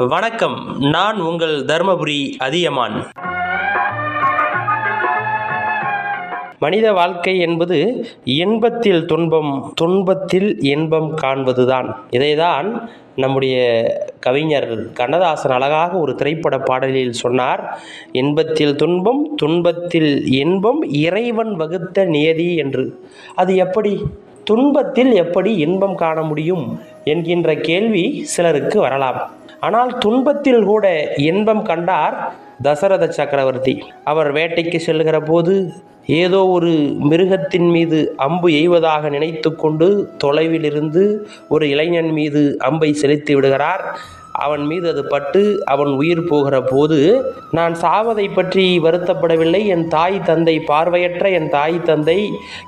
வணக்கம். நான் உங்கள் தர்மபுரி அதியமான். மனித வாழ்க்கை என்பது இன்பத்தில் துன்பம் துன்பத்தில் இன்பம் காண்பதுதான். இதைதான் நம்முடைய கவிஞர் கண்ணதாசன் அழகாக ஒரு திரைப்பட பாடலில் சொன்னார். இன்பத்தில் துன்பம் துன்பத்தில் இன்பம் இறைவன் வகுத்த நியதி என்று. அது எப்படி? துன்பத்தில் எப்படி இன்பம் காண முடியும்? என்கின்ற கேள்வி சிலருக்கு வரலாம். ஆனால் துன்பத்தில் கூட இன்பம் கண்டார் தசரத சக்கரவர்த்தி. அவர் வேட்டைக்கு செல்கிற போது ஏதோ ஒரு மிருகத்தின் மீது அம்பு எய்வதாக நினைத்து கொண்டு தொலைவில் இருந்து ஒரு இளைஞன் மீது அம்பை செலுத்தி விடுகிறார். அவன் மீது அது பட்டு அவன் உயிர் போகிற போது நான் சாவதை பற்றி வருத்தப்படவில்லை. என் தாய் தந்தை பார்வையற்ற என் தாய் தந்தை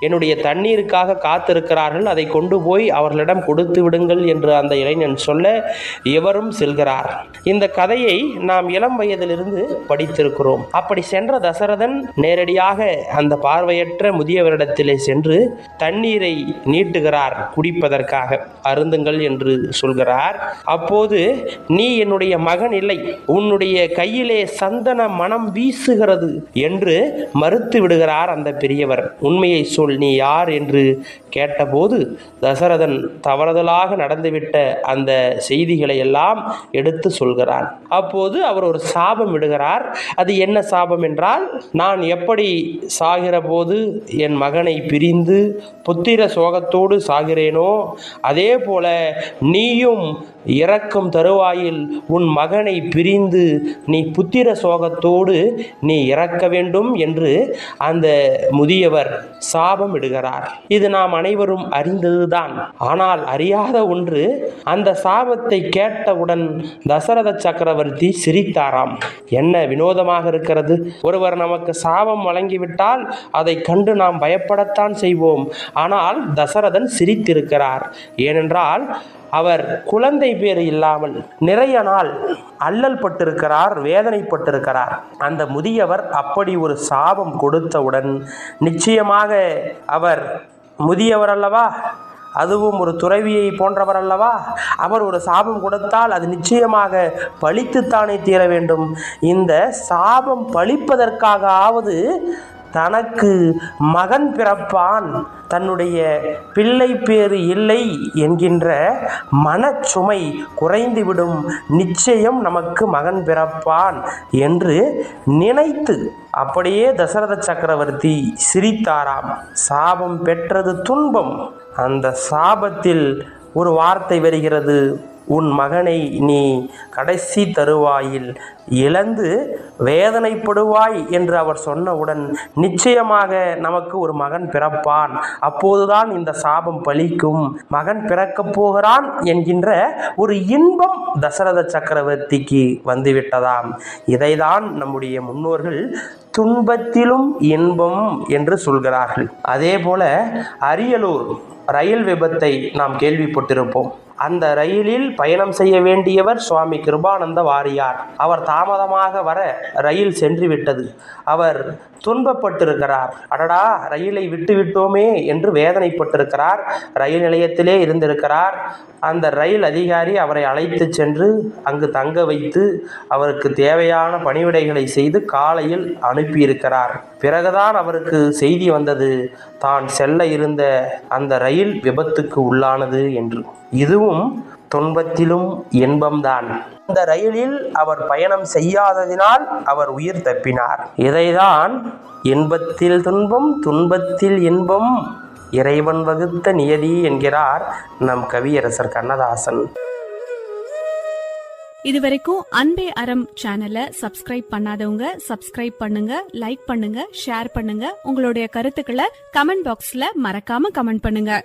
என்னுடைய தண்ணீருக்காக காத்திருக்கிறார்கள். அதை கொண்டு போய் அவர்களிடம் கொடுத்து விடுங்கள் என்று அந்த இளைஞன் சொல்ல எவரும் செல்கிறார். இந்த கதையை நாம் இளம் வயதிலிருந்து படித்திருக்கிறோம். அப்படி சென்ற தசரதன் நேரடியாக அந்த பார்வையற்ற முதியவரிடத்திலே சென்று தண்ணீரை நீட்டுகிறார் குடிப்பதற்காக. அருந்துங்கள் என்று சொல்கிறார். அப்போது நீ என்னுடைய மகன் இல்லை. உன்னுடைய கையிலே சந்தன மனம் வீசுகிறது என்று மறுத்து விடுகிறார் அந்த பெரியவர். உண்மையை சொல் நீ யார் என்று கேட்டபோது தசரதன் தவறுதலாக நடந்துவிட்ட அந்த செய்திகளை எல்லாம் எடுத்து சொல்கிறான். அப்போது அவர் ஒரு சாபம் விடுகிறார். அது என்ன சாபம் என்றால் நான் எப்படி சாகிற போது என் மகனை பிரிந்து புத்திர சோகத்தோடு சாகிறேனோ அதே போல நீயும் இறக்கும் தருவாயில் உன் மகனை பிரிந்து நீ புத்திர சோகத்தோடு நீ இறக்க வேண்டும் என்று அந்த முதியவர் சாபம் இடுகிறார் இது நாம் அனைவரும் அறிந்ததுதான். ஆனால் அறியாத ஒன்று அந்த சாபத்தை கேட்டவுடன் தசரத சக்கரவர்த்தி சிரித்தாராம். என்ன வினோதமாக இருக்கிறது? ஒருவர் நமக்கு சாபம் வழங்கிவிட்டால் அதை கண்டு நாம் பயப்படத்தான் செய்வோம். ஆனால் தசரதன் சிரித்திருக்கிறார். ஏனென்றால் அவர் குழந்தை பேர் இல்லாமல் நிறைய நாள் அல்லல் பட்டிருக்கிறார் வேதனைப்பட்டிருக்கிறார். அந்த முதியவர் அப்படி ஒரு சாபம் கொடுத்தவுடன் நிச்சயமாக அவர் முதியவர் அல்லவா அதுவும் ஒரு துறவியை போன்றவர் அல்லவா அவர் ஒரு சாபம் கொடுத்தால் அது நிச்சயமாக பழித்துத்தானே தீர வேண்டும். இந்த சாபம் பழிப்பதற்காகவாவது தனக்கு மகன் பிறப்பான். தன்னுடைய பிள்ளை பேறு இல்லை என்கின்ற மனச்சுமை குறைந்துவிடும். நிச்சயம் நமக்கு மகன் பிறப்பான் என்று நினைத்து அப்படியே தசரத சக்கரவர்த்தி சிரித்தாராம். சாபம் பெற்றது துன்பம். அந்த சாபத்தில் ஒரு வார்த்தை வருகிறது. உன் மகனை நீ கடைசி தருவாயில் இழந்து வேதனைப்படுவாய் என்று அவர் சொன்னவுடன் நிச்சயமாக நமக்கு ஒரு மகன் பிறப்பான். அப்போதுதான் இந்த சாபம் பலிக்கும். மகன் பிறக்கப் போகிறான் என்கின்ற ஒரு இன்பம் தசரத சக்கரவர்த்திக்கு வந்துவிட்டதாம். இதைதான் நம்முடைய முன்னோர்கள் துன்பத்திலும் இன்பம் என்று சொல்கிறார்கள். அதே போல அரியலூர் ரயில் விபத்தை நாம் கேள்விப்பட்டிருப்போம். அந்த ரயிலில் பயணம் செய்ய வேண்டியவர் சுவாமி கிருபானந்த வாரியார். அவர் தாமதமாக வர ரயில் சென்று விட்டது. அவர் துன்பப்பட்டிருக்கிறார். அடடா ரயிலை விட்டு விட்டோமே என்று வேதனைப்பட்டிருக்கிறார். ரயில் நிலையத்திலே இருந்திருக்கிறார். அந்த ரயில் அதிகாரி அவரை அழைத்து சென்று அங்கு தங்க வைத்து அவருக்கு தேவையான பணிவிடைகளை செய்து காலையில் அனுப்பியிருக்கிறார். பிறகுதான் அவருக்கு செய்தி வந்தது தான் செல்ல இருந்த அந்த ரயில் விபத்துக்கு உள்ளானது என்று. இதுவும் துன்பத்திலும் இன்பம்தான். இந்த ரயிலில் அவர் பயணம் செய்யாததினால் அவர் உயிர் தப்பினார். இதைதான் இன்பத்தில் துன்பம் துன்பத்தில் இன்பம் இறைவன் வகுத்த நியதி என்கிறார் நம் கவியரசர் கண்ணதாசன். இது வரைக்கும் அன்பே அறம் சேனலை சப்ஸ்கிரைப் பண்ணாதவங்க சப்ஸ்கிரைப் பண்ணுங்க லைக் பண்ணுங்க ஷேர் பண்ணுங்க. உங்களுடைய கருத்துக்களை கமெண்ட் பாக்ஸ்ல மறக்காம கமெண்ட் பண்ணுங்க.